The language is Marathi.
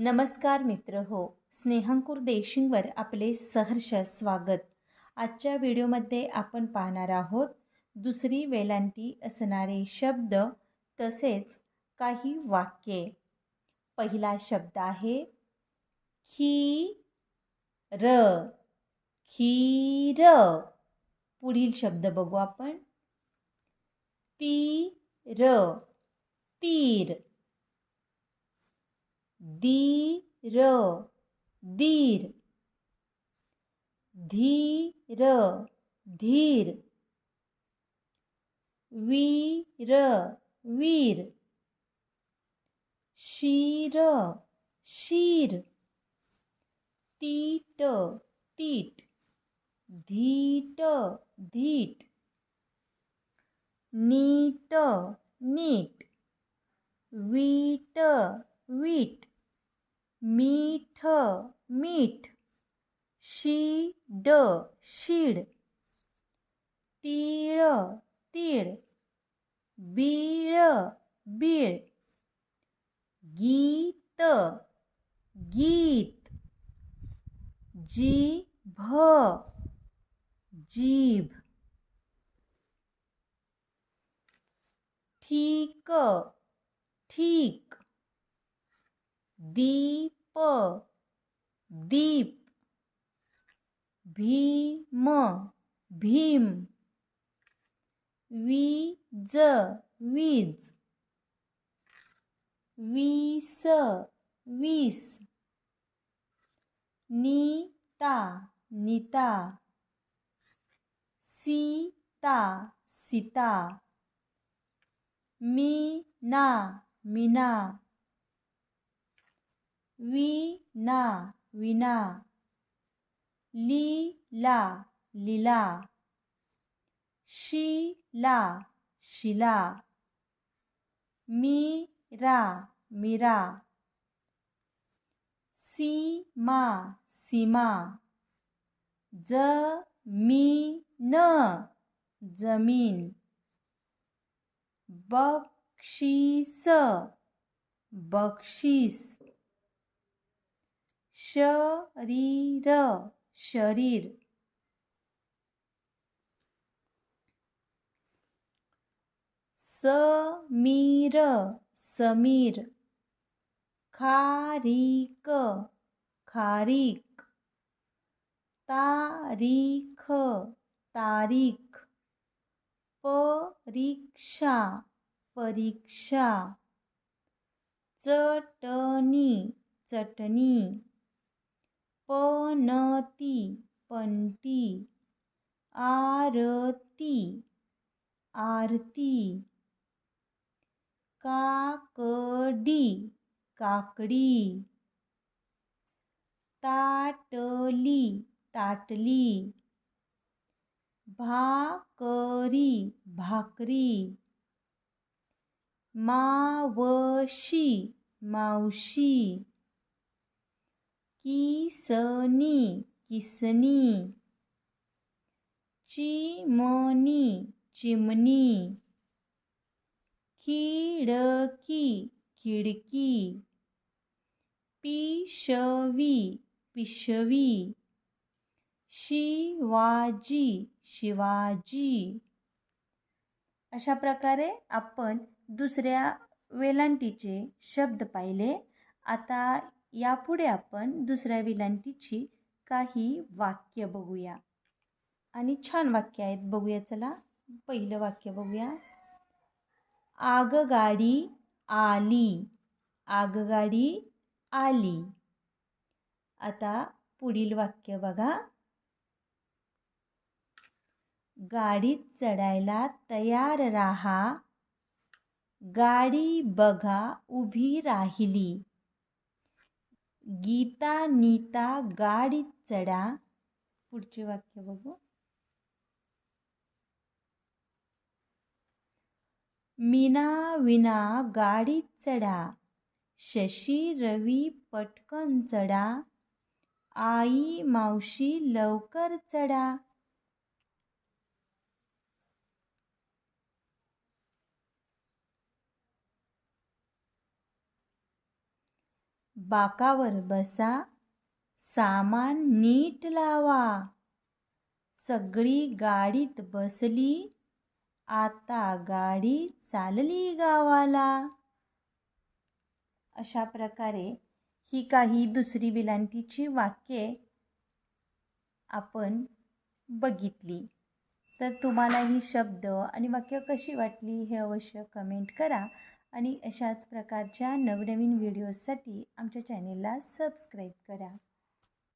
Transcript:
नमस्कार मित्र हो. स्नेहांकुर देशिंगवर आपले सहर्ष स्वागत. आजच्या व्हिडिओमध्ये आपण पाहणार आहोत दुसरी वेलांटी असणारे शब्द तसेच काही वाक्ये. पहिला शब्द आहे खी र खीर. पुढील शब्द बघू आपण. ती र तीर. दीर दीर धीर धीर. वीर वीर. शीर शीर. तीट तीट. धीट धीट. नीट नीट. वीट वीट. मीठ मीठ शीड शीड तीळ तीळ बीळ बीळ गीत गीत जीभ जीभ ठीक ठीक दीप दीप भीम भीम वीज वीज वीस वीस नीता नीता सीता सीता मीना मीना विना विना. लीला लीला. शिला शिला. मीरा मीरा. सीमा सीमा. जमीन जमीन. बक्षीस बक्षीस. शरीर शरीर. समीर समीर. खारीक खारीक. तारीख तारीख. परीक्षा परीक्षा. चटणी चटणी. पनती पंती आरती आरती काकडी काकडी ताटली ताटली भाकरी भाकरी मावशी मावशी किसनी किसनी चिमणी चिमणी खिडकी खिडकी पिशवी पिशवी शिवाजी शिवाजी. अशा प्रकारे आपण दुसऱ्या वेलांटीचे शब्द पाहिले. आता यापुढे आपण दुसऱ्या विलांटीची काही वाक्य बघूया. आणि छान वाक्य आहेत. बघूया चला. पहिलं वाक्य बघूया. आगगाडी आली. आगगाडी आली. आता पुढील वाक्य बघा. गाडीत चढायला तयार राहा. गाडी बघा उभी राहिली. गीता नीता गाडीत चढा. पुढचे वाक्य बघू. मीना विना गाडीत चढा. शशी रवी पटकन चढा. आई मावशी लवकर चढा. बाकावर बसा सामान नीट लावा. सगळी गाडीत बसली आता गाडी चालली गावाला. अशा प्रकारे ही काही दुसरी विलांटीची वाक्ये आपण बघितली. तर तुम्हाला ही शब्द आणि वाक्य कशी वाटली हे अवश्य कमेंट करा. आणि अशाच प्रकारच्या नवनवीन व्हिडिओजसाठी आमच्या चॅनेलला सबस्क्राईब करा.